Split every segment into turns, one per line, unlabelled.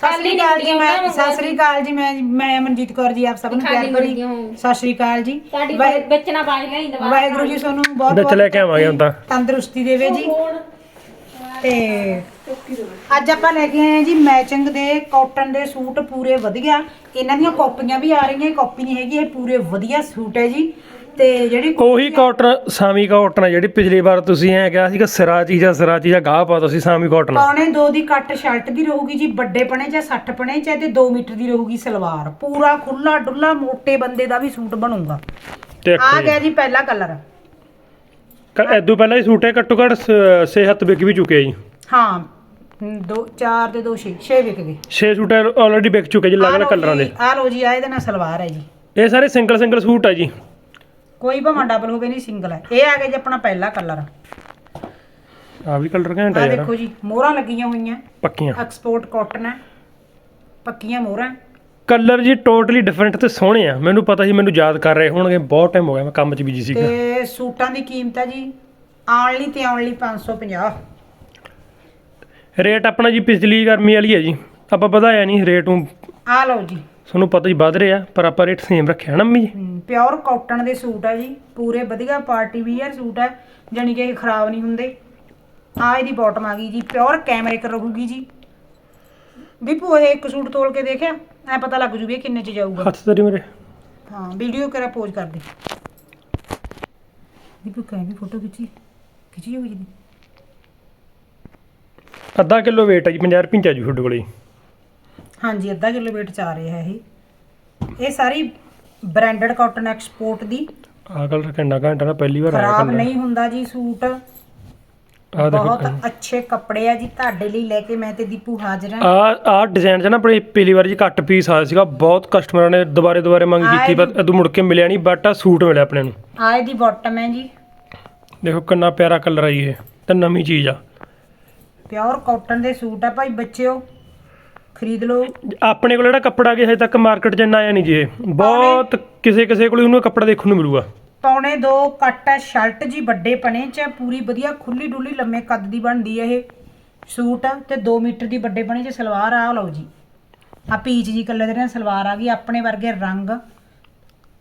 ਸਤਿ ਸ੍ਰੀ ਅਕਾਲ ਜੀ ਮੈਂ ਸਤਿ ਸ੍ਰੀ ਅਕਾਲ ਜੀ ਮੈਂ ਮੈਂ ਮਨਜੀਤ ਕੌਰ ਜੀ ਆਪ ਸਭ ਨੂੰ ਪਿਆਰ ਭਰੀ। ਸਤਿ ਸ੍ਰੀ ਅਕਾਲ ਜੀ।
ਸਾਡੀ
ਵਾਹਿ-
ਵਿੱਚ ਨਾ ਬਾਜ ਲਈ ਦਵਾ
ਵਾਹਿਗੁਰੂ ਜੀ ਤੁਹਾਨੂੰ ਬਹੁਤ
ਵਿੱਚ ਲੈ ਕੇ ਆਵਾਂਗੇ ਹੁਣ ਤਾਂ।
ਤੰਦਰੁਸਤੀ ਦੇਵੇ ਜੀ। ਤੇ ਅੱਜ ਆਪਾਂ ਲੈ ਕੇ ਆਏ ਹਾਂ ਜੀ ਮੈਚਿੰਗ ਦੇ ਕਾਟਨ ਦੇ ਸੂਟ ਪੂਰੇ ਵਧੀਆ। ਇਹਨਾਂ ਦੀਆਂ ਕਾਪੀਆਂ ਵੀ ਆ ਰਹੀਆਂ ਕਾਪੀ ਨਹੀਂ ਹੈਗੀ ਇਹ ਪੂਰੇ ਵਧੀਆ ਸੂਟ ਹੈ ਜੀ। ਤੇ ਜਿਹੜੀ
ਉਹੀ ਕਾਟਨ ਸਾਮੀ ਕਾਟਨ ਜਿਹੜੀ ਪਿਛਲੀ ਵਾਰ ਤੁਸੀਂ ਐ ਕਿਹਾ ਸੀਗਾ ਸਿਰਾ ਚੀਜ਼ਾ ਸਿਰਾ ਚੀਜ਼ਾ ਗਾਹ ਪਾ ਤੁਸੀਂ ਸਾਮੀ ਕਾਟਨ।
ਪੌਣੇ 2 ਦੀ ਕੱਟ ਸ਼ਰਟ ਦੀ ਰਹੂਗੀ ਜੀ ਵੱਡੇ ਪਣੇ ਜਾਂ 60 ਪਣੇ ਚ ਤੇ 2 ਮੀਟਰ ਦੀ ਰਹੂਗੀ ਸਲਵਾਰ। ਪੂਰਾ ਖੁੱਲਾ ਡੁੱਲਾ ਮੋਟੇ ਬੰਦੇ ਦਾ ਵੀ ਸੂਟ ਬਣੂਗਾ। ਆ ਗਿਆ ਜੀ ਪਹਿਲਾ ਕਲਰ।
ਐਦੋਂ ਪਹਿਲਾਂ ਹੀ ਸੂਟ ਹੈ ਘੱਟੋ ਘੱਟ 6 ਹੱਥ ਵਿਕ ਵੀ ਚੁੱਕੇ ਜੀ।
ਹਾਂ 2 4 ਤੇ 2 6 6 ਵਿਕ ਗਏ।
6 ਸੂਟ ਆਲਰੇਡੀ ਵਿਕ ਚੁੱਕੇ ਜੀ ਅਲੱਗ-ਅਲੱਗ ਕਲਰਾਂ ਦੇ।
ਆ ਲੋ ਜੀ ਆ ਇਹਦੇ ਨਾਲ ਸਲਵਾਰ ਹੈ ਜੀ।
ਇਹ ਸਾਰੇ ਸਿੰਗਲ ਸਿੰਗਲ ਸੂਟ ਆ ਜੀ।
ਕੋਈ ਭਾਵੇਂ ਡਬਲ ਹੋਵੇ ਨਹੀਂ ਸਿੰਗਲ ਹੈ। ਇਹ ਆ ਗਿਆ ਜੀ ਆਪਣਾ ਪਹਿਲਾ ਕਲਰ
ਆ ਵੀ ਕਲਰ ਘੈਂਟ ਆ
ਆ
ਯਾਰ।
ਦੇਖੋ ਜੀ ਮੋਹਰਾਂ ਲੱਗੀਆਂ ਹੋਈਆਂ।
ਪੱਕੀਆਂ।
ਐਕਸਪੋਰਟ ਕਾਟਨ ਹੈ ਪੱਕੀਆਂ ਮੋਹਰਾਂ।
ਕਲਰ ਜੀ ਟੋਟਲੀ ਡਿਫਰੈਂਟ ਤੇ ਸੋਹਣੇ ਆ। ਮੈਨੂੰ ਪਤਾ ਸੀ ਮੈਨੂੰ ਯਾਦ ਕਰ ਰਹੇ ਹੋਣਗੇ ਬਹੁਤ ਟਾਈਮ ਹੋ ਗਿਆ ਮੈਂ ਕੰਮ 'ਚ ਬਿਜ਼ੀ ਸੀਗਾ।
ਤੇ ਸੂਟਾਂ ਦੀ ਕੀਮਤ ਹੈ ਜੀ ਆਉਣ ਲਈ ਤੇ ਆਉਣ ਲਈ 550
ਰੇਟ ਆਪਣਾ ਜੀ ਪਿਛਲੀ ਗਰਮੀ ਵਾਲੀ ਹੈ ਜੀ। ਆਪਾਂ ਵਧਾਇਆ ਨਹੀਂ ਰੇਟ ਨੂੰ
ਆ ਲਓ ਜੀ।
ਤੁਹਾਨੂੰ ਪਤਾ ਹੀ ਵੱਧ ਰਿਹਾ ਪਰ ਆਪਾਂ ਰੇਟ ਸੇਮ ਰੱਖਿਆ ਨਾ ਮੰਮੀ ਜੀ?
ਪਿਓਰ ਕਾਟਨ ਦੇ ਸੂਟ ਹੈ ਜੀ ਪੂਰੇ ਵਧੀਆ ਪਾਰਟੀ ਵੀਅਰ ਸੂਟ ਹੈ ਜਾਣੀ ਕਿ ਇਹ ਖਰਾਬ ਨਹੀਂ ਹੁੰਦੇ। ਆ ਇਹਦੀ ਬਾਟਮ ਆ ਗਈ ਜੀ ਪਿਓਰ ਕੈਮਰਿਕ ਰਹੂਗੀ ਜੀ। ਦੀਪੂ ਇਹ ਇੱਕ ਸੂਟ ਤੋਲ ਕੇ ਦੇਖਿਆ? ਐ ਪਤਾ ਲੱਗ ਜੂ ਵੀ ਇਹ ਕਿੰਨੇ ਚ ਜਾਊਗਾ।
ਹੱਥ ਤੇਰੀ ਮੇਰੇ।
ਹਾਂ ਵੀਡੀਓ ਕਰਾ ਪੋਜ਼ ਕਰ ਦੇ। ਦੀਪੂ ਕਹਿੰਦੀ ਫੋਟੋ ਖਿੱਚੀ। ਖਿੱਚੀ ਹੋਈ ਜੀ।
ਅੱਧਾ ਕਿਲੋ weight ਹੈ ਜੀ 50 ਰੁਪਏ ਚ ਆ ਜੂ ਤੁਹਾਡੇ ਕੋਲੇ।
ਹਾਂਜੀ ਅੱਧਾ ਕਿਲੋ weight ਚ ਆ ਰਿਹਾ ਹੈ ਇਹ। ਇਹ ਸਾਰੀ ਬ੍ਰਾਂਡਡ ਕਾਟਨ ਐਕਸਪੋਰਟ ਦੀ।
ਆਹ ਕਲਰ ਕਿੰਨਾ ਘੰਟਾ ਨਾ ਪਹਿਲੀ ਵਾਰ ਆਇਆ
ਖਰਾਬ
ਕਲਰ
ਨਹੀਂ ਹੁੰਦਾ ਜੀ ਸੂਟ।
ਦੇਖੋ
ਬਹੁਤ ਅੱਛੇ ਕੱਪੜੇ ਆ ਜੀ ਤੁਹਾਡੇ ਲਈ ਲੈ ਕੇ ਮੈਂ ਤੇ ਦੀਪੂ ਹਾਜ਼ਰ ਹਾਂ।
ਆ ਆ ਡਿਜ਼ਾਈਨ ਚ ਨਾ ਆਪਣੀ ਪਹਿਲੀ ਵਾਰ ਜੀ ਘੱਟ ਪੀਸ ਆਇਆ ਸੀਗਾ ਬਹੁਤ ਕਸਟਮਰਾਂ ਨੇ ਦੁਬਾਰੇ ਦੁਬਾਰੇ ਮੰਗ
ਆਹ
ਕੀਤੀ ਪਰ ਅਦੋਂ ਮੁੜ ਕੇ ਮਿਲਿਆ ਨਹੀਂ ਬਟ ਆ ਸੂਟ ਮਿਲਿਆ ਆਪਣੇ ਨੂੰ।
ਆ ਇਹਦੀ ਬਾਟਮ ਹੈ ਜੀ।
ਦੇਖੋ ਕਿੰਨਾ ਪਿਆਰਾ ਕਲਰ ਆ ਜੀ ਇਹ ਤੇ ਨਵੀਂ ਚੀਜ਼ ਆ।
ਪਿਓਰ ਕਾਟਨ ਦੇ ਸੂਟ ਆ ਭਾਈ ਬੱਚਿਓ। ਖਰੀਦ ਲਓ।
ਆਪਣੇ ਕੋਲ ਜਿਹੜਾ ਕੱਪੜਾ ਗਿਆ ਹਜੇ ਤੱਕ ਮਾਰਕੀਟ 'ਚ ਇੰਨਾ ਆਇਆ ਨਹੀਂ ਜੀ ਇਹ। ਬਹੁਤ ਕਿਸੇ ਕਿਸੇ ਕੋਲ ਉਹਨੂੰ ਕੱਪੜਾ ਦੇਖਣ ਨੂੰ ਮਿਲੂਗਾ।
ਪੌਣੇ ਦੋ ਕੱਟ ਹੈ ਸ਼ਰਟ ਜੀ ਵੱਡੇ ਪਣੇ ਚ ਹੈ, ਪੂਰੀ ਵਧੀਆ ਖੁੱਲੀ ਡੁੱਲੀ ਲੰਮੇ ਕੱਦ ਦੀ ਬਣਦੀ ਹੈ ਇਹ। ਸੂਟ ਤੇ 2 ਮੀਟਰ ਦੀ ਵੱਡੇ ਪਣੇ ਚ ਸਲਵਾਰ ਆ ਲਓ ਜੀ। ਆ ਪੀਚ ਜੀ ਕਲਰ ਦੇ ਨਾਲ ਸਲਵਾਰ ਆ ਗਈ ਆਪਣੇ ਵਰਗੇ ਰੰਗ।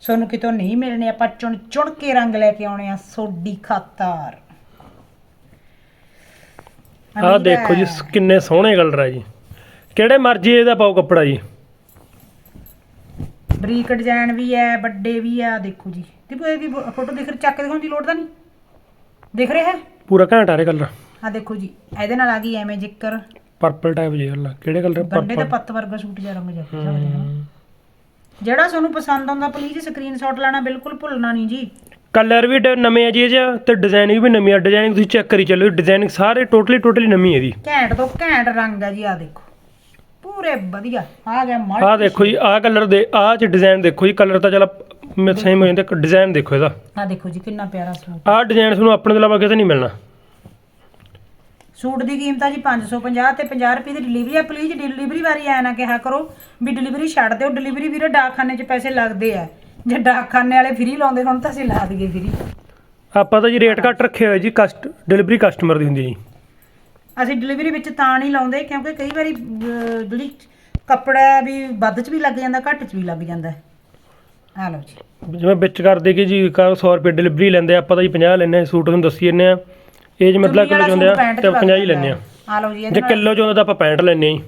ਤੁਹਾਨੂੰ ਕਿਤੋਂ ਨਹੀਂ ਮਿਲਣੇ ਆਪਾਂ ਚੁਣ ਚੁਣ ਕੇ ਰੰਗ ਲੈ ਕੇ ਆਉਣੇ ਆ ਸੋਡੀ ਖਾਤਰ।
ਆਹ ਦੇਖੋ ਜੀ ਸ- ਕਿੰਨੇ ਸੋਹਣੇ ਕਲਰ ਆ ਜੀ। ਕਿਹੜੇ ਮਰਜ਼ੀ ਇਹਦਾ ਪਾਓ ਕੱਪੜਾ ਜੀ।
ਬਰੀਕ ਡਿਜ਼ਾਈਨ ਵੀ ਹੈ ਵੱਡੇ ਵੀ ਆ ਦੇਖੋ ਜੀ। ਦੀਪੂ ਇਹਦੀ ਫੋਟੋ ਦੇਖ ਚੱਕ ਕੇ ਦਿਖਾਉਣ ਦੀ ਲੋੜ ਤਾਂ ਨਹੀਂ? ਦਿਖ ਰਿਹਾ ਹੈ
ਪੂਰਾ ਘੈਂਟ ਆ ਰਿਹਾ ਕਲਰ
ਆ ਦੇਖੋ ਜੀ ਇਹਦੇ ਨਾਲ ਆ ਗਈ ਐਵੇਂ ਜ਼ਿਕਰ।
ਪਰਪਲ ਟਾਈਪ ਜੀ ਕਲਰ ਕਿਹੜੇ ਕਲਰ
ਗੰਡੇ ਦਾ
ਪਰਪਲ
ਪੱਤ ਵਰਗਾ ਸੂਟ ਜਿਹਾ ਰੰਗ ਜਿਹਾ। ਜਿਹੜਾ ਤੁਹਾਨੂੰ ਪਸੰਦ ਆਉਂਦਾ ਪਲੀਜ਼ ਸਕਰੀਨਸ਼ਾਟ ਲੈਣਾ ਬਿਲਕੁਲ ਭੁੱਲਣਾ ਨਹੀਂ ਜੀ।
ਕਲਰ ਵੀ ਨਵੇਂ ਆ ਜੀ ਇਹ ਤੇ ਡਿਜ਼ਾਈਨਿੰਗ ਵੀ ਨਵੀਂ ਆ। ਡਿਜ਼ਾਈਨਿੰਗ ਤੁਸੀਂ ਚੈੱਕ ਕਰੀ ਚੱਲੋ ਡਿਜ਼ਾਈਨਿੰਗ ਸਾਰੇ ਟੋਟਲੀ ਟੋਟਲੀ ਨਵੀਂ ਹੈ ਜੀ
ਘੈਂਟ ਤੋਂ ਘੈਂਟ ਰੰਗ ਆ ਜੀ ਆ ਦੇਖੋ। ਪੂਰੇ ਵਧੀਆ ਆ ਗਿਆ ਮਲਟੀ
ਆਹ ਦੇਖੋ ਜੀ ਆਹ ਕਲਰ ਦੇ ਆਹ ਚ ਡਿਜ਼ਾਈਨ ਦੇਖੋ ਜੀ ਕਲਰ ਤਾਂ ਚਲ ਸੇਮ ਹੋ ਜਾਂਦਾ ਡਿਜ਼ਾਈਨ ਦੇਖੋ ਇਹਦਾ।
ਆ ਦੇਖੋ ਜੀ ਕਿੰਨਾ ਪਿਆਰਾ ਸੂਟ।
ਆਹ ਡਿਜ਼ਾਈਨ ਤੁਹਾਨੂੰ ਆਪਣੇ ਤੋਂ ਇਲਾਵਾ ਕਿਤੇ ਨਹੀਂ ਮਿਲਣਾ।
ਸੂਟ ਦੀ ਕੀਮਤ ਆ ਜੀ 550 ਤੇ 50 ਰੁਪਏ ਦੀ ਡਿਲੀਵਰੀ ਆ ਪਲੀਜ਼ ਡਿਲੀਵਰੀ ਵਾਰੀ ਐ ਨਾ ਕਿਹਾ ਕਰੋ ਵੀ ਡਿਲੀਵਰੀ ਛੱਡ ਦਿਓ। ਡਿਲੀਵਰੀ ਵੀਰੇ ਡਾਕਖਾਨੇ 'ਚ ਪੈਸੇ ਲੱਗਦੇ ਆ। ਜੇ ਡਾਕਖਾਨੇ ਵਾਲੇ ਫ੍ਰੀ ਲਾਉਂਦੇ ਹੁਣ ਤਾਂ ਅਸੀਂ ਲਾ ਦਈਏ ਫ੍ਰੀ
ਆਪਾਂ ਤਾਂ ਜੀ ਰੇਟ ਘੱਟ ਰੱਖੇ ਹੋਏ ਜੀ ਕਸਟ ਡਿਲੀਵਰੀ ਕਸਟਮਰ ਦੀ ਹੁੰਦੀ ਹੈ ਜੀ।
ਅਸੀਂ ਡਿਲੀਵਰੀ ਵਿੱਚ ਤਾਂ ਨਹੀਂ ਲਾਉਂਦੇ ਕਿਉਂਕਿ ਕਈ ਵਾਰੀ ਅਹ, ਜਿਹੜੀ ਕੱਪੜਾ ਵੀ ਵੱਧ 'ਚ ਵੀ ਲੱਗ ਜਾਂਦਾ ਘੱਟ 'ਚ ਵੀ ਲੱਗ ਜਾਂਦਾ ਆ ਲਓ ਜੀ।
ਜਿਵੇਂ ਵਿੱਚ ਕਰਦੇ ਕਿ ਜੀ ਕਾ 100 ਰੁਪਏ ਡਿਲੀਵਰੀ ਲੈਂਦੇ ਆ, ਆਪਾਂ ਤਾਂ ਜੀ 50 ਲੈਂਦੇ ਆ ਸੂਟ ਤੁਹਾਨੂੰ ਦੱਸੀ ਜੰਨੇ ਆ ਇਹ ਜਿਵੇਂ ਮਤਲਬ ਕਿਲੋ ਚ ਹੁੰਦੇ ਆ ਤੇ 50 ਹੀ ਲੈਂਦੇ ਆ
ਆ ਲਓ ਜੀ ਇਹਦੇ
ਜੇ
ਨਾਲ
ਕਿਲੋ ਚ ਹੁੰਦਾ ਤਾਂ ਆਪਾਂ 65 ਲੈਂਦੇ ਆ ਜੀ।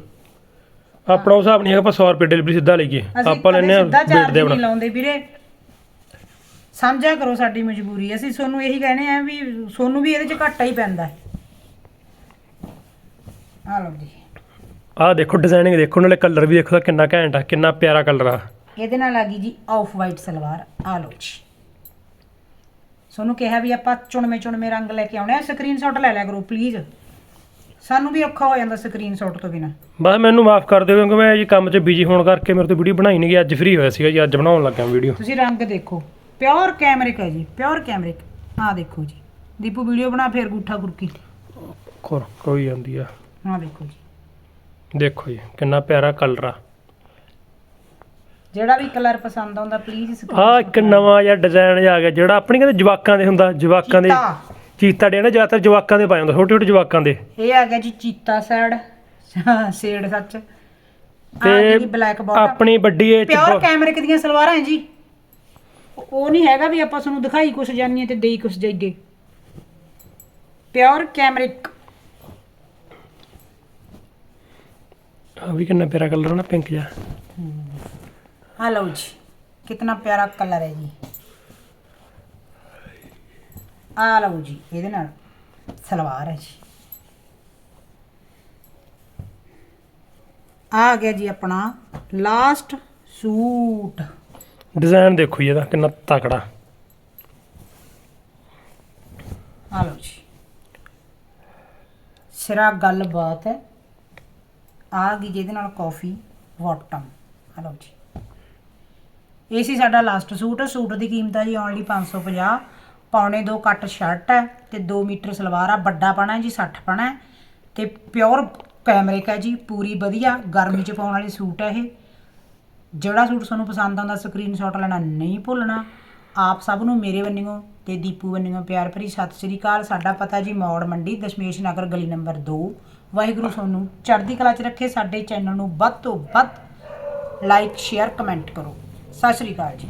ਆਪਣਾ ਉਹ ਹਿਸਾਬ ਨਹੀਂ ਹੈਗਾ ਆਪਾਂ 100 ਰੁਪਏ ਡਿਲੀਵਰੀ ਸਿੱਧਾ ਲਈਏ।
ਅਸੀਂ
ਆਪਾਂ ਲੈਂਦੇ ਆ
ਸਿੱਧਾ
ਵੇਟ ਦੇ
ਨਹੀਂ
ਬਣਾ
ਲਾਉਂਦੇ ਵੀਰੇ। ਸਮਝਿਆ ਕਰੋ ਸਾਡੀ ਮਜਬੂਰੀ ਅਸੀਂ ਤੁਹਾਨੂੰ ਇਹੀ ਕਹਿੰਦੇ ਆ ਵੀ ਤੁਹਾਨੂੰ ਵੀ ਇਹਦੇ 'ਚ ਘਾਟਾ ਹੀ ਪੈਂਦਾ ਹੈ। ਆ ਲਓ ਜੀ।
ਆਹ ਦੇਖੋ ਡਿਜ਼ਾਈਨਿੰਗ ਦੇਖੋ ਨਾਲੇ ਕਲਰ ਵੀ ਦੇਖੋ ਤਾਂ ਕਿੰਨਾ ਘੈਂਟ ਆ ਕਿੰਨਾ ਪਿਆਰਾ ਕਲਰ ਆ।
ਇਹਦੇ ਨਾਲ ਆ ਗਈ ਜੀ ਆਫ ਵਾਈਟ ਸਲਵਾਰ ਆ ਲਓ ਜੀ। ਤੁਹਾਨੂੰ ਕਿਹਾ ਵੀ ਆਪਾਂ ਚੁਣਵੇਂ ਚੁਣਵੇਂ ਰੰਗ ਲੈ ਕੇ ਆਉਣੇ ਆ ਸਕਰੀਨਸ਼ਾਟ ਲੈ ਲਿਆ ਕਰੋ ਪਲੀਜ਼ ਸਾਨੂੰ ਵੀ ਔਖਾ ਹੋ ਜਾਂਦਾ ਸਕਰੀਨਸ਼ਾਟ ਤੋਂ ਬਿਨਾ।
ਬਸ ਮੈਨੂੰ ਮਾਫ ਕਰ ਦਿਓ ਕਿਉਂਕਿ ਮੈਂ ਜੀ ਕੰਮ 'ਚ ਬਿਜ਼ੀ ਹੋਣ ਕਰਕੇ ਮੇਰੇ ਤੋਂ ਵੀਡੀਓ ਬਣਾਈ ਨਹੀਂ ਗਈ ਅੱਜ ਫ੍ਰੀ ਹੋਇਆ ਸੀਗਾ ਜੀ ਅੱਜ ਬਣਾਉਣ ਲੱਗਾ ਵੀਡੀਓ।
ਤੁਸੀਂ ਰੰਗ ਦੇਖੋ ਪਿਓਰ ਕੈਮਰਿਕ ਹੈ ਜੀ ਪਿਓਰ ਕੈਮਰਿਕ ਆ ਦੇਖੋ ਜੀ ਦੀਪੂ ਵੀਡੀਓ ਬਣਾ ਫੇਰ ਗੁੱਠਾ ਗੁਰਕੀ
ਕੋਈ ਜਾਂਦੀ ਆ।
ਦੇਖੋ ਜੀ।
ਦੇਖੋ ਜੀ ਕਿੰਨਾ ਪਿਆਰਾ ਕਲਰ ਆ।
ਜਿਹੜਾ ਵੀ ਕਲਰ ਪਸੰਦ ਆਉਂਦਾ ਪਲੀਜ਼
ਆ ਇੱਕ ਨਵਾਂ ਜਿਹਾ ਡਿਜ਼ਾਈਨ ਆ ਗਿਆ ਜਿਹੜਾ ਆਪਣੀ ਕਹਿੰਦੇ ਜਵਾਕਾਂ ਦੇ ਹੁੰਦਾ ਜਵਾਕਾਂ ਦੇ ਚੀਤਾ। ਡੇ ਨਾ ਜ਼ਿਆਦਾਤਰ ਜਵਾਕਾਂ ਦੇ ਪਾਏ ਹੁੰਦਾ ਛੋਟੇ ਛੋਟੇ ਜਵਾਕਾਂ ਦੇ।
ਇਹ ਆ ਗਿਆ ਜੀ ਚੀਤਾ ਸਾਈਡ ਸੇੜ ਸੱਚ।
ਤੇ
ਤੇ ਬਲੈਕ ਬਾਟਮ
ਆਪਣੀ ਵੱਡੀ ਏਜ ਚ
ਪਿਓਰ
ਬਹੁਤ-
ਕੈਮਰਿਕ ਦੀਆਂ ਸਲਵਾਰਾਂ ਹੈ ਜੀ? ਉਹ- ਉਹ ਨਹੀਂ ਹੈਗਾ ਵੀ ਆਪਾਂ ਤੁਹਾਨੂੰ ਦਿਖਾਈ ਕੁਛ ਜਾਨੀਏ ਤੇ ਦੇਈ ਕੁਛ ਜਾਈਏ। ਪਿਓਰ ਕੈਮਰਿਕ
ਆ ਵੀ ਕਿੰਨਾ ਪਿਆਰਾ ਕਲਰ ਨਾ ਪਿੰਕ ਜਿਹਾ।
ਆ ਲਓ ਜੀ। ਕਿੰਨਾ ਪਿਆਰਾ ਕਲਰ ਹੈ ਜੀ। ਆ ਲਓ ਜੀ ਇਹਦੇ ਨਾਲ ਸਲਵਾਰ ਹੈ ਜੀ। ਆ ਗਿਆ ਜੀ ਆਪਣਾ ਲਾਸਟ ਸੂਟ।
ਡਿਜ਼ਾਈਨ ਦੇਖੋ ਜੀ ਇਹਦਾ ਕਿੰਨਾ ਤਕੜਾ।
ਆ ਲਓ ਜੀ। ਸਿਰਾ ਗੱਲਬਾਤ ਹੈ। ਆ ਗਈ ਜਿਹਦੇ ਨਾਲ ਕਾਫੀ ਬਾਟਮ ਆ ਲਓ ਜੀ। ਇਹ ਸੀ ਸਾਡਾ ਲਾਸਟ ਸੂਟ। ਸੂਟ ਦੀ ਕੀਮਤ ਹੈ ਜੀ ਓਨਲੀ 550 ਪੌਣੇ 2 ਕੱਟ ਸ਼ਰਟ ਹੈ ਤੇ 2 ਮੀਟਰ ਸਲਵਾਰ ਆ। ਵੱਡਾ ਪਣਾ ਜੀ 60 ਪਣਾ ਹੈ। ਤੇ ਪਿਓਰ ਕੈਮਰਿਕ ਹੈ ਜੀ, ਪੂਰੀ ਵਧੀਆ। ਗਰਮੀ ਚ ਪਾਉਣ ਵਾਲੀ ਸੂਟ ਹੈ ਇਹ। ਜਿਹੜਾ ਸੂਟ ਤੁਹਾਨੂੰ ਪਸੰਦ ਆਉਂਦਾ ਸਕਰੀਨਸ਼ਾਟ ਲੈਣਾ ਨਹੀਂ ਭੁੱਲਣਾ। ਆਪ ਸਭ ਨੂੰ ਮੇਰੇ ਵੱਲੋਂ ਤੇ ਦੀਪੂ ਵੱਲੋਂ ਪਿਆਰ ਭਰੀ ਸਤਿ ਸ੍ਰੀ ਅਕਾਲ। ਸਾਡਾ ਪਤਾ ਜੀ ਮੌੜ ਮੰਡੀ, ਦਸ਼ਮੇਸ਼ ਨਗਰ, ਗਲੀ ਨੰਬਰ 2 ਵਾਹਿਗੁਰੂ ਤੁਹਾਨੂੰ ਚੜ੍ਹਦੀ ਕਲਾ 'ਚ ਰੱਖੇ, ਸਾਡੇ ਚੈਨਲ ਨੂੰ ਵੱਧ ਤੋਂ ਵੱਧ ਲਾਈਕ ਸ਼ੇਅਰ ਕਮੈਂਟ ਕਰੋ। ਸਤਿ ਸ੍ਰੀ ਅਕਾਲ ਜੀ।